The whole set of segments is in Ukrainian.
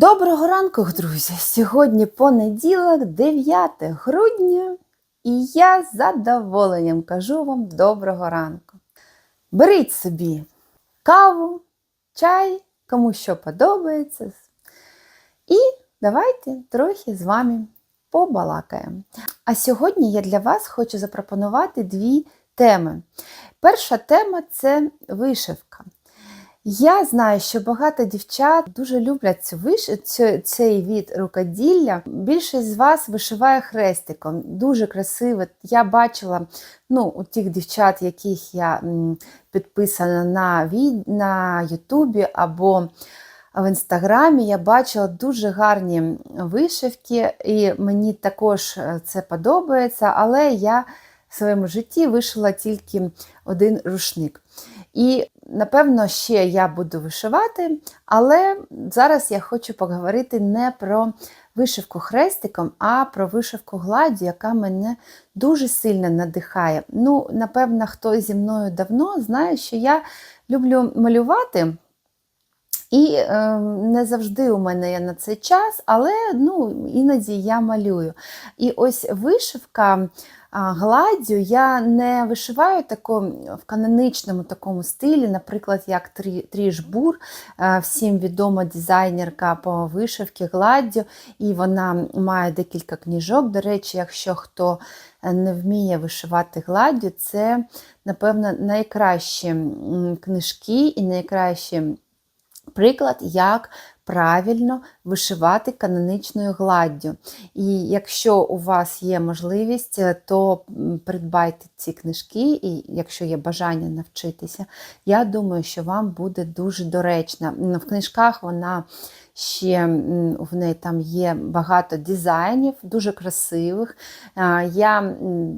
Доброго ранку, друзі! Сьогодні понеділок, 9 грудня, і я з задоволенням кажу вам доброго ранку. Беріть собі каву, чай, кому що подобається. І давайте трохи з вами побалакаємо. А сьогодні я для вас хочу запропонувати дві теми. Перша тема це вишивка. Я знаю, що багато дівчат дуже люблять цю виш... цей від рукоділля. Більшість з вас вишиває хрестиком. Дуже красиво. Я бачила ну, у тих дівчат, яких я підписана на, від... на Ютубі або в інстаграмі, я бачила дуже гарні вишивки, і мені також е, це подобається, але я в своєму житті вишила тільки один рушник. І напевно ще я буду вишивати, але зараз я хочу поговорити не про вишивку хрестиком, а про вишивку гладдю, яка мене дуже сильно надихає. Ну, напевно, хто зі мною давно знає, що я люблю малювати. І е, не завжди у мене є на це час, але ну, іноді я малюю. І ось вишивка гладдю я не вишиваю тако в каноничному такому стилі, наприклад, як Трі- Тріш Бур, е, всім відома дизайнерка по вишивці гладдю, і вона має декілька книжок. До речі, якщо хто е, не вміє вишивати гладдю, це, напевно, найкращі книжки і найкращі приклад, як правильно вишивати каноничною гладдю. І якщо у вас є можливість, е, то придбайте ці книжки, і якщо є бажання навчитися, я думаю, що вам буде дуже доречна. В книжках вона ще в неї там є багато дизайнів, дуже красивих. Я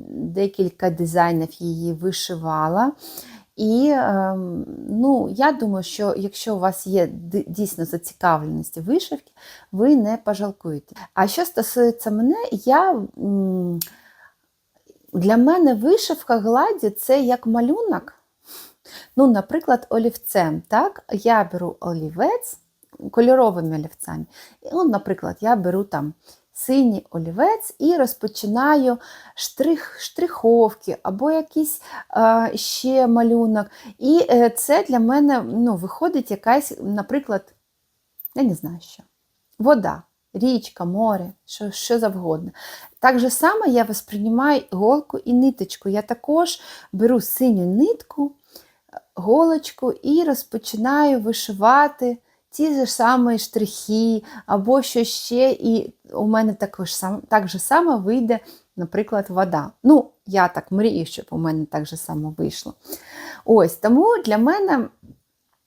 декілька дизайнів її вишивала. І ем, ну, я думаю, що якщо у вас є дійсно зацікавленість вишивки, ви не пожалкуєте. А що стосується мене, я, для мене вишивка гладі це як малюнок. Ну, наприклад, олівцем. Так? Я беру олівець кольоровими олівцями. І, Ну, наприклад, я беру там синій олівець і розпочинаю штрих, штриховки або якийсь е, ще малюнок. І е, це для мене ну, виходить якась, наприклад, я не знаю що, вода, річка, море, що, що завгодно. Так же само я восприймаю голку і ниточку. Я також беру синю нитку, голочку і розпочинаю вишивати ті ж самі штрихи або що ще, і у мене також сам, так же само вийде, наприклад, вода. Ну, я так мрію, щоб у мене так же само вийшло. Ось, тому для мене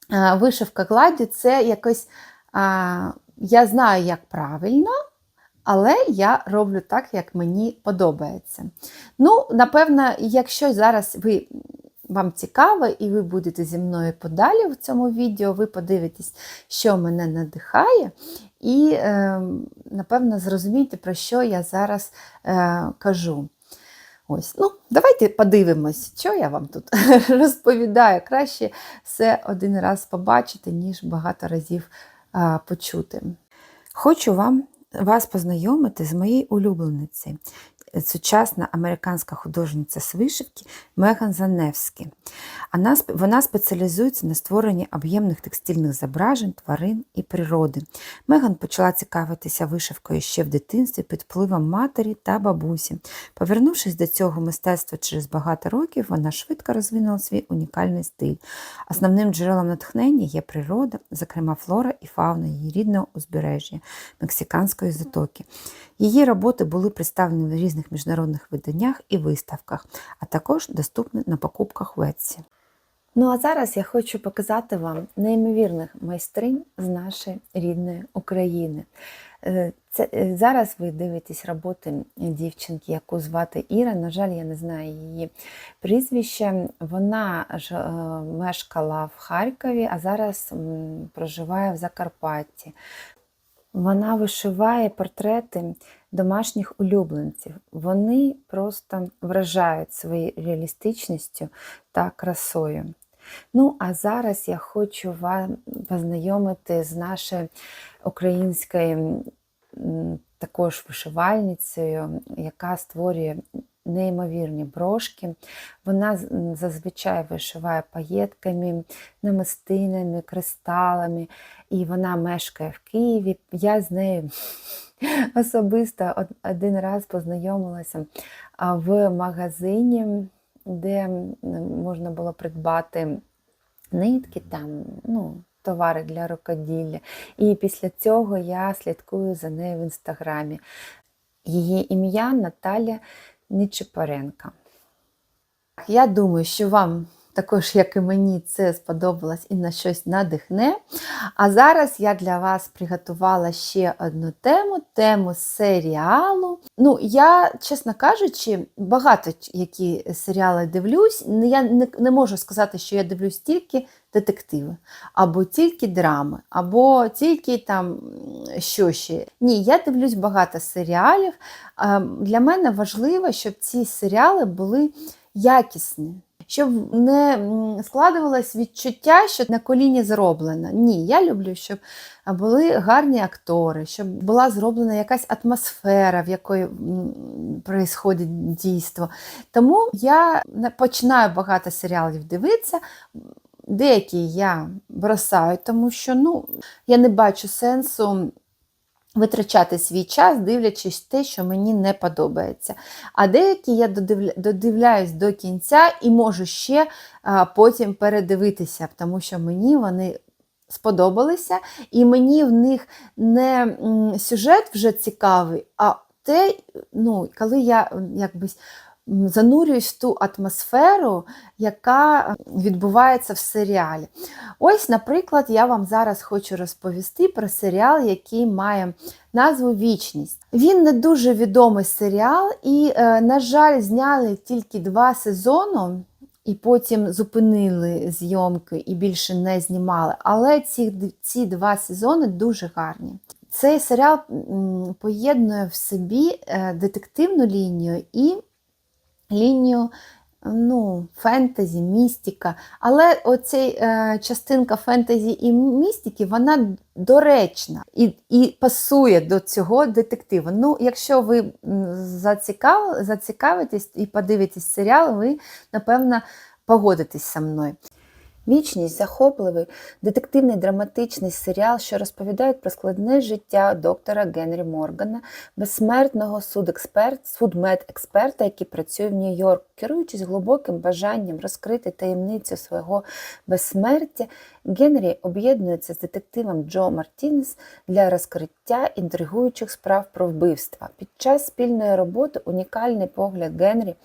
а, вишивка гладі це якось, а, я знаю, як правильно, але я роблю так, як мені подобається. Ну, напевно, якщо зараз ви. Вам цікаво, і ви будете зі мною подалі в цьому відео, ви подивитесь, що мене надихає, і, е, напевно, зрозумієте, про що я зараз е, кажу. Ось, ну, давайте подивимось, що я вам тут розповідаю. Краще все один раз побачити, ніж багато разів а, почути. Хочу вам вас познайомити з моєю улюбленицею. Сучасна американська художниця з вишивки Меган Заневський. Вона, вона спеціалізується на створенні об'ємних текстильних зображень, тварин і природи. Меган почала цікавитися вишивкою ще в дитинстві під впливом матері та бабусі. Повернувшись до цього мистецтва через багато років, вона швидко розвинула свій унікальний стиль. Основним джерелом натхнення є природа, зокрема флора і фауна її рідного узбережжя Мексиканської затоки. Її роботи були представлені в різних міжнародних виданнях і виставках, а також доступні на покупках в Etsy. Ну а зараз я хочу показати вам неймовірних майстринь з нашої рідної України. Е, Це, е, зараз ви дивитесь роботи дівчинки, яку звати Іра. На жаль, я не знаю її прізвище. Вона ж е, мешкала в Харкові, а зараз проживає в Закарпатті. Вона вишиває портрети домашніх улюбленців. Вони просто вражають своєю реалістичністю та красою. Ну, а зараз я хочу вам познайомити з нашою українською також вишивальницею, яка створює неймовірні брошки. Вона зазвичай вишиває паєтками, намистинами, кристалами, і вона мешкає в Києві. Я з нею особисто один раз познайомилася в магазині, де можна було придбати нитки, там, ну, товари для рукоділля. І після цього я слідкую за нею в інстаграмі. Її ім'я Наталя Нечипоренка. Я думаю, що вам також, як і мені, це сподобалось і на щось надихне. А зараз я для вас приготувала ще одну тему тему серіалу. Ну, я, чесно кажучи, багато які серіали дивлюсь. Я не, не можу сказати, що я дивлюсь тільки детективи, або тільки драми, або тільки там що ще. Ні, я дивлюсь багато серіалів. Е, Для мене важливо, щоб ці серіали були якісні. Щоб не складувалось відчуття, що на коліні зроблено. Ні, я люблю, щоб були гарні актори, щоб була зроблена якась атмосфера, в якої відбувається дійство. Тому я починаю багато серіалів дивитися. Деякі я бросаю, тому що ну, я не бачу сенсу витрачати свій час, дивлячись те, що мені не подобається. А деякі я додивля... додивляюсь до кінця і можу ще а, потім передивитися, тому що мені вони сподобалися, і мені в них не сюжет вже цікавий, а те, ну, коли я якби занурююсь в ту атмосферу, яка відбувається в серіалі. Ось, наприклад, я вам зараз хочу розповісти про серіал, який має назву Вічність. Він не дуже відомий серіал, і, е, на жаль, зняли тільки два сезони. І потім зупинили зйомки і більше не знімали. Але ці, ці два сезони дуже гарні. Цей серіал поєднує в собі е, детективну лінію і лінію ну, фентезі, містика. Але оця е, частинка фентезі і містики, вона доречна і, і пасує до цього детективу. Ну, якщо ви зацікав, зацікавитесь і подивитесь серіал, ви, напевно, погодитесь зі мною. Вічність захопливий детективний драматичний серіал, що розповідає про складне життя доктора Генрі Моргана, безсмертного судексперт, судмедексперта, який працює в Нью-Йорку, керуючись глибоким бажанням розкрити таємницю свого безсмертя. Генрі об'єднується з детективом Джо Мартінес для розкриття інтригуючих справ про вбивства. Під час спільної роботи унікальний погляд Генрі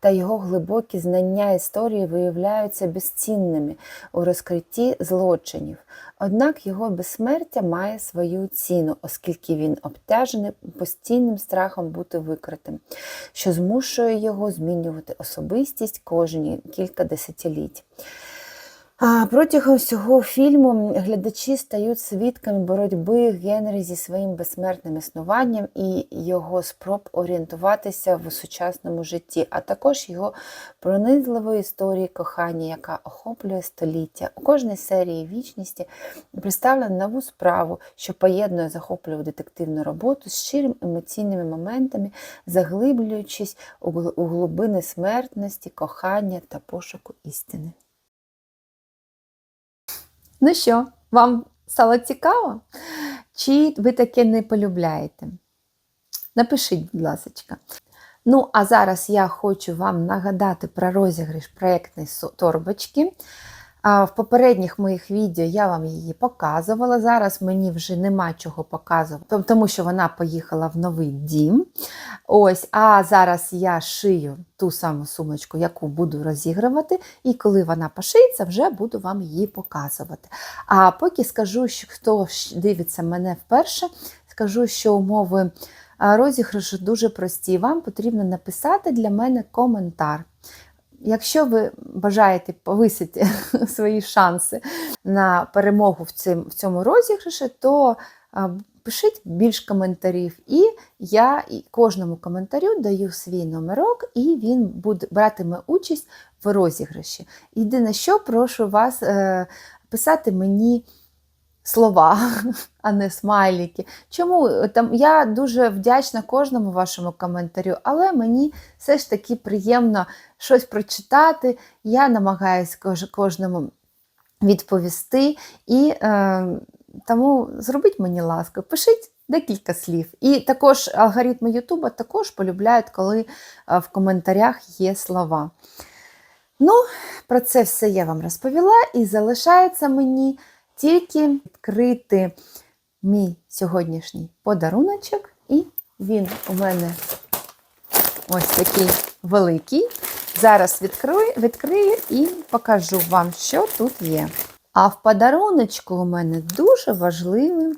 та його глибокі знання історії виявляються безцінними у розкритті злочинів. Однак його безсмертя має свою ціну, оскільки він обтяжений постійним страхом бути викритим, що змушує його змінювати особистість кожні кілька десятиліть. Протягом всього фільму глядачі стають свідками боротьби Генрі зі своїм безсмертним існуванням і його спроб орієнтуватися в сучасному житті, а також його пронизливої історії кохання, яка охоплює століття. У кожній серії вічності представлена нову справу, що поєднує захопливу детективну роботу з щирим емоційними моментами, заглиблюючись у глибини смертності, кохання та пошуку істини. Ну що, вам стало цікаво? Чи ви таке не полюбляєте? Напишіть, будь ласка. Ну, а зараз я хочу вам нагадати про розіграш проєктної торбочки. В попередніх моїх відео я вам її показувала. Зараз мені вже нема чого показувати, тому що вона поїхала в новий дім. Ось, а зараз я шию ту саму сумочку, яку буду розігрувати, і коли вона пошиється, вже буду вам її показувати. А поки скажу, що хто дивиться мене вперше, скажу, що умови розіграшу дуже прості. Вам потрібно написати для мене коментар. Якщо ви бажаєте повисити свої шанси на перемогу в цьому розіграші, то пишіть більш коментарів. І я кожному коментарю даю свій номерок, і він буде братиме участь в розіграші. Єдине, що прошу вас е, писати мені слова, а не смайлики. Чому там я дуже вдячна кожному вашому коментарю, але мені все ж таки приємно щось прочитати. Я намагаюся кожному відповісти. І е, тому зробіть мені ласку, пишіть декілька слів. І також алгоритми Ютуба також полюбляють, коли е, в коментарях є слова. Ну, про це все я вам розповіла, і залишається мені тільки відкрити мій сьогоднішній подаруночок. І він у мене ось такий великий. Зараз відкрию, відкрию і покажу вам, що тут є. А в подаруночку у мене дуже важливі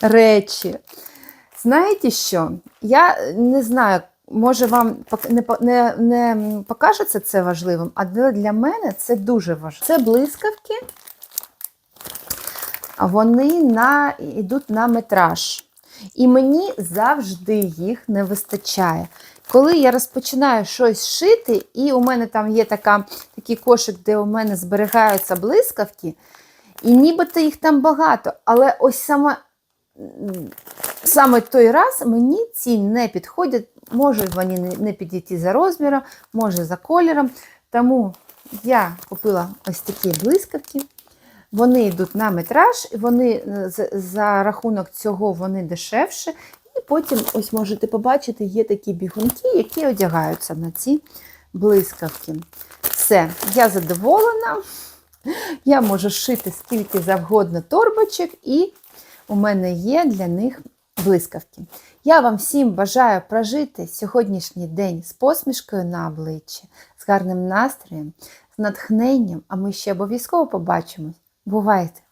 речі. Знаєте що? Я не знаю, може вам не, не, не покажеться це важливим, а для мене це дуже важливо. Це блискавки, вони на, йдуть на метраж. І мені завжди їх не вистачає. Коли я розпочинаю щось шити, і у мене там є така, такий кошик, де у мене зберігаються блискавки, і нібито їх там багато, але ось саме, саме той раз мені ці не підходять. Може вони не- підійти за розміром, може за кольором. Тому я купила ось такі блискавки. Вони йдуть на метраж, вони е, за рахунок цього вони дешевше. І потім, ось можете побачити, є такі бігунки, які одягаються на ці блискавки. Все, я задоволена. Я можу шити скільки завгодно торбочок, і у мене є для них блискавки. Я вам всім бажаю прожити сьогоднішній день з посмішкою на обличчі, з гарним настроєм, з натхненням, а ми ще обов'язково побачимось. Бувайте!